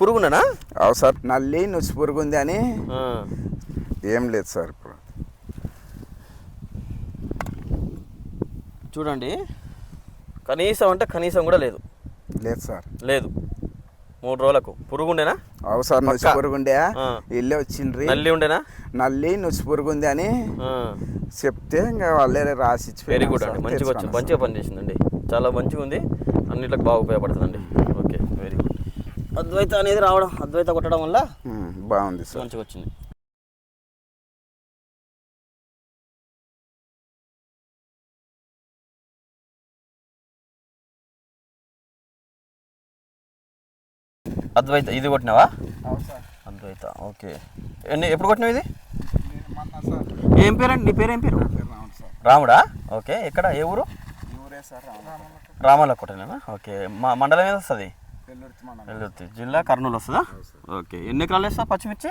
పురుగుననా? అవు సార్ నల్లి నుసి పురుగు ఉంది అని. ఏం లేదు సార్ ఇప్పుడు. చూడండి. కనీసం అంటే కనీసం కూడా లేదు. లేదు సార్. లేదు. మూడు రోజులకు. పురుగుండేనా? అవు సార్. పురుగు ఉండే ఆ. ఇల్లే వచ్చిండ్రి. నల్లి ఉండేనా? నల్లి నుసి పురుగు ఉంది అని చెప్తే ఇంకా వాళ్ళే రాసి వెరీ గుడ్. అండి. మంచిగా వచ్చింది తెలుసుకున్నాను మంచిగా పనిచేసిందండి. చాలా మంచిగా ఉంది అన్నిట్లకు బాగా ఉపయోగపడుతుందండి. అద్వైత అనేది రావడం అద్వైత కొట్టడం వల్ల బాగుంది సార్. మంచిగా వచ్చింది. అద్వైత ఇది కొట్టినావా? అవు సార్. అద్వైత ఓకే. ఎన్ని ఎప్పుడు కొట్టినావు ఇది? ఏం పేరండి నీ పేరు ఏం పేరు? పేరు రాముడా ఓకే. ఎక్కడ? ఏ ఊరు? రామాల కొట్టనేనా ఓకే. మా మండలం ఏది వస్తుంది? జిల్లా కర్నూలు వస్తుందా? ఓకే. ఎన్ని ఎకరాలు వేస్తావు పచ్చిమిర్చి?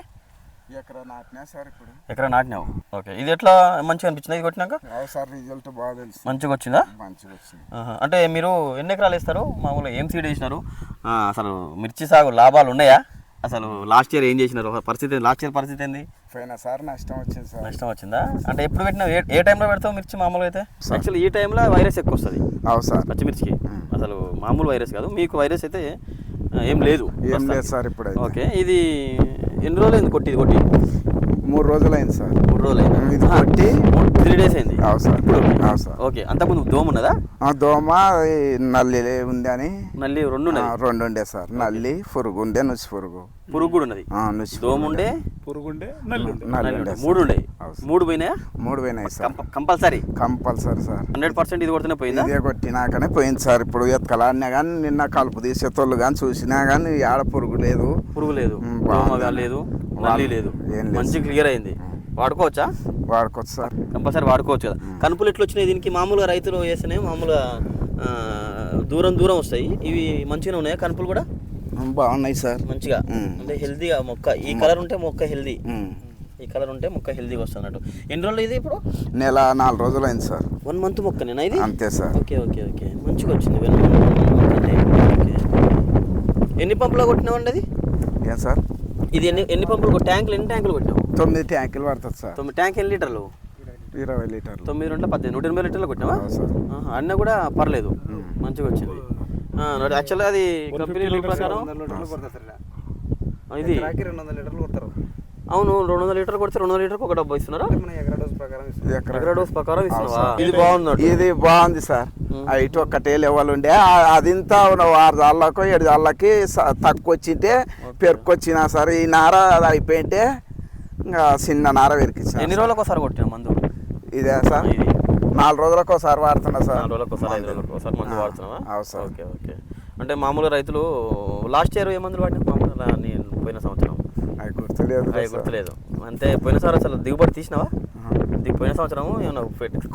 ఎక్కడ నాటినా సార్ ఇప్పుడు. ఎకరా నాటినావు. ఓకే. ఇది ఎట్లా మంచిగా అనిపించింది ఇది కొట్టినాక? అవు సార్ రిజల్ట్ బాగా తెలుసు మంచిగా వచ్చిందా? మంచిగా వచ్చింది. అంటే మీరు ఎన్ని ఎకరాలు వేస్తారు? మామూలుగా ఏం సీడ్ వేసినారు? ఆ, అసలు మిర్చి సాగు లాభాలు ఉన్నాయా? అసలు లాస్ట్ ఇయర్ ఏం చేసినారు? పరిస్థితి లాస్ట్ ఇయర్ పరిస్థితి ఏంది? పోయిన సార్ నష్టం వచ్చింది సార్. నష్టం వచ్చిందా? అంటే ఎప్పుడు పెట్టినావు? ఏ ఏ టైంలో పెడతావు మిర్చి మామూలుగా అయితే? యాక్చువల్లీ ఈ టైంలో వైరస్ ఎక్కువ వస్తుంది. అవు సార్. పచ్చిమిర్చికి. అసలు మామూలు వైరస్ కాదు. మీకు వైరస్ అయితే ఏం లేదు ఏం లేదు సార్ ఇప్పుడు ఓకే ఇది ఎన్ని రోజులు అయింది కొట్టి కొట్టి? మూడు రోజులు అయింది సార్. మూడు రోజులు అయింది ఇది కొట్టి త్రీ డేస్ అయింది. అవు సార్. ఇప్పుడు అవు సార్. ఓకే అంతకుముందు దోమ ఉన్నదా? ఆ, దోమ ఈ నల్లి ఉంది అని. నల్లి రెండు రెండు ఉండే సార్. నల్లి పురుగు ఉండే నుసి పురుగు. పురుగు కూడా ఉన్నది? నుసి దోమ ఉండే? పురుగుండే నల్లి ఉండే. నల్లి ఉండే మూడు ఉండే. మూడు పోయినాయా? మూడు పోయినాయి sir. Compulsory? Compulsory sir. Hundred percent ఇది కొడుతూనే పోయిందా? ఇదే కొట్టినాకనే పోయింది సార్. ఇప్పుడు ఎత్కలాడినా కానీ నిన్న కలుపు తీసేటోళ్ళు కానీ చూసినా కానీ ఆడ పురుగు లేదు. పురుగు లేదు. లేదు. నల్లి లేదు. మంచి క్లియర్ అయింది. వాడుకోవచ్చా? వాడుకోవచ్చు సార్. కంపల్సరీ వాడుకోవచ్చు కదా. కనుపులు ఎట్లా వచ్చినాయి దీనికి? మామూలుగా రైతులు వేసినాయి మామూలుగా దూరం దూరం వస్తాయి. ఇవి మంచిగానే ఉన్నాయా కనుపులు కూడా? బాగున్నాయి సార్. మంచిగా. అంటే హెల్తీగా మొక్క. ఈ కలర్ ఉంటే మొక్క హెల్దీ. ఈ కలర్ ఉంటే మొక్క హెల్దీగా వస్తుంది అన్నట్టు. ఎన్ని రోజులు ఇది ఇప్పుడు? నెల నాలుగు రోజులు అయింది సార్. వన్ మంత్ మొక్కనేనా ఇది? అంతే సార్. Okay okay okay. మంచిగా వచ్చింది. ఎన్ని పంపులు కొట్టినావండి అది? ఏం సార్? ఇది ఎన్ని ఎన్ని పంపులు ట్యాంకులు ఎన్ని ట్యాంకులు కొట్టినావు? తొమ్మిది ట్యాంకులు పడుతుంది సార్. తొమ్మిది ట్యాంక్ ఎన్ని లీటర్లు? ఇరవై లీటర్లు. తొమ్మిది రెండు పద్దెనిమిది. నూట ఎనభై లీటర్లు కొట్టినావా? ఆహా, అన్న కూడా పర్లేదు. మంచిగా వచ్చింది. యాక్చువల్గా అది కంపెనీ ప్రకారం ఇది. రెండు వందల లీటర్లు కొడతారు. అవును రెండు వందల లీటర్ కొడితే రెండు వందల లీటర్కి ఒక డబ్బా ఇస్తున్నారా? ఎకరా డోస్ ప్రకారం ఇస్తారు. ఎకరా ఎకరా డోస్ ప్రకారం ఇస్తున్నావా? ఇది బాగుంది ఇది బాగుంది సార్. ఇటు ఒక్కటే లెవెల్ ఉండే. ఇంత ఆరు జాళ్ళకు ఏడు జాళ్ళకి స- తక్కువ వచ్చింటే పెరుకొచ్చినా సరే ఈ నార అది అయిపోయింటే ఇంకా చిన్న నార పెరికిచ్చిన ఎన్ని రోజులకు ఒకసారి కొట్టినా మందు? ఇదే సార్? నాలుగు రోజులకు ఒకసారి వాడుతున్నా సార్. నాలుగు రోజులకు ఒకసారి ఐదు రోజులకు ఒకసారి మందు వాడుతున్నావా? సార్. Okay okay. అంటే మామూలుగా రైతులు లాస్ట్ ఇయర్ ఏ మందులు వాడినా నేను పోయిన సంవత్సరం. గుర్తులేదు. గుర్తులేదు. అంతే పోయినసారి అసలు దిగుబడి తీసినావా? పోయిన సంవత్సరం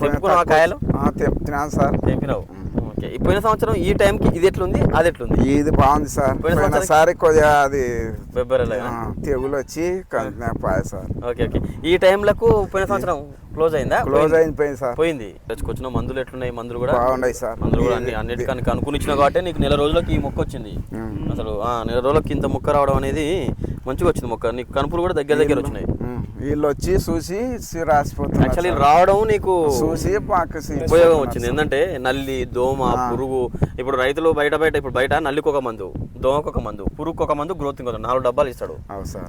తెంపుకున్నావా కాయలు? తెంపుతున్నాను సార్. తెంపినావు. ఓకే. పోయిన సంవత్సరం ఈ టైంకి ఇది ఎట్లుంది? అది ఎట్లుంది? ఇది బాగుంది సార్. పోయిన పోయినసారి కొద్దిగా అది ఫిబ్రవరిలో తెగులు వచ్చి పాయ సార్. Okay okay. ఈ టైంలకు పోయిన సంవత్సరం క్లోజ్ అయిందా? క్లోజ్ పోయింది. అయిపోయింది సార్. పోయింది. తెచ్చుకొచ్చిన మందులు ఎట్లున్నాయి? మందులు కూడా బాగున్నాయి సార్. మందులు కూడా అన్ని అన్నిటికన్నా అనుకుని ఇచ్చిన కాబట్టి నీకు నెల రోజులకి ఈ మొక్క వచ్చింది. అసలు ఆ, నెల రోజులకి ఇంత మొక్క రావడం అనేది మంచిగా వచ్చింది మొక్క. నీకు కనుపులు కూడా దగ్గర దగ్గర వచ్చినాయి. వీళ్ళు వచ్చి చూసి రాసిపోతున్నారు యాక్చువల్లీ. రావడం నీకు చూసి ఉపయోగం వచ్చింది. ఏంటంటే నల్లి దోమ పురుగు ఇప్పుడు రైతులు బయట బయట ఇప్పుడు బయట నల్లికి ఒక మందు దోమకు ఒక మందు పురుగుకు ఒక మందు గ్రోత్ ఇంకో నాలుగు డబ్బాలు ఇస్తాడు.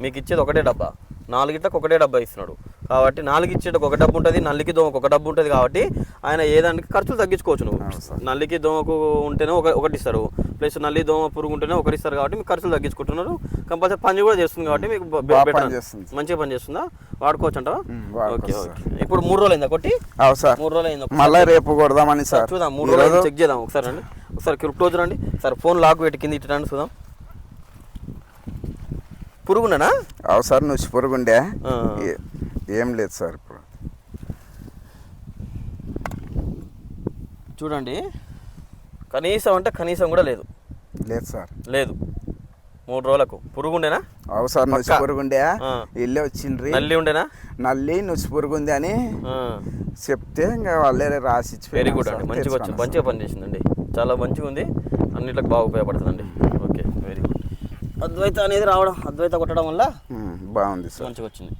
మీకు ఇచ్చేది ఒకటే డబ్బా. నాలుగిట్లకు ఒకటే డబ్బా ఇస్తున్నాడు. కాబట్టి నాలుగు ఇచ్చేటకు ఒక డబ్బు ఉంటుంది నల్లికి దోమకు ఒక డబ్బు ఉంటుంది కాబట్టి ఆయన ఏ దానికి ఖర్చులు తగ్గించుకోవచ్చు నువ్వు. నల్లికి దోమకు ఉంటేనే ఒక ఒకటి ఇస్తారు. ప్లస్ నల్లి దోమ పురుగు ఉంటేనే ఒకటి ఇస్తారు కాబట్టి మీకు ఖర్చులు తగ్గించుకుంటున్నారు. కంపల్సరీ పని కూడా చేస్తుంది కాబట్టి మీకు. మంచిగా పని చేస్తుందా? వాడుకోవచ్చు అంటావా? Okay okay. ఇప్పుడు మూడు రోజులు అయిందా కొట్టి? మూడు రోజులు అయింది మళ్ళీ రేపు కొడదామని సార్ చూద్దాం మూడు రోజులు చెక్ చేద్దాం ఒకసారి రండి. ఒకసారి క్లిప్టోజ్ రండి. సార్ ఫోన్ లాక్ పెట్టి కింద ఇట్టండి చూద్దాం. పురుగుననా అవు సార్ నువ్వు పురుగుండే. ఏ- లేదు సార్ ఇప్పుడు. చూడండి. కనీసం అంటే కనీసం కూడా లేదు. లేదు సార్. లేదు. మూడు రోజులకు. పురుగుండేనా? అవు సార్ పక్కా. పురుగుండే. ఇల్లే వచ్చిండ్రి. నల్లి ఉండేనా? నల్లి నుసి పురుగు ఉంది అని చెప్తే ఇంకా వాళ్ళే రాసి వెరీ గుడ్. అండి. మంచిగా వచ్చింది మంచిగా పనిచేసిందండి. చాలా మంచిగా ఉంది. అన్నిట్లకు బాగా ఉపయోగపడుతుందండి. ఓకే. వెరీ గుడ్ అద్వైత అనేది రావడం అద్వైత కొట్టడం వల్ల బాగుంది సార్. మంచిగా వచ్చింది.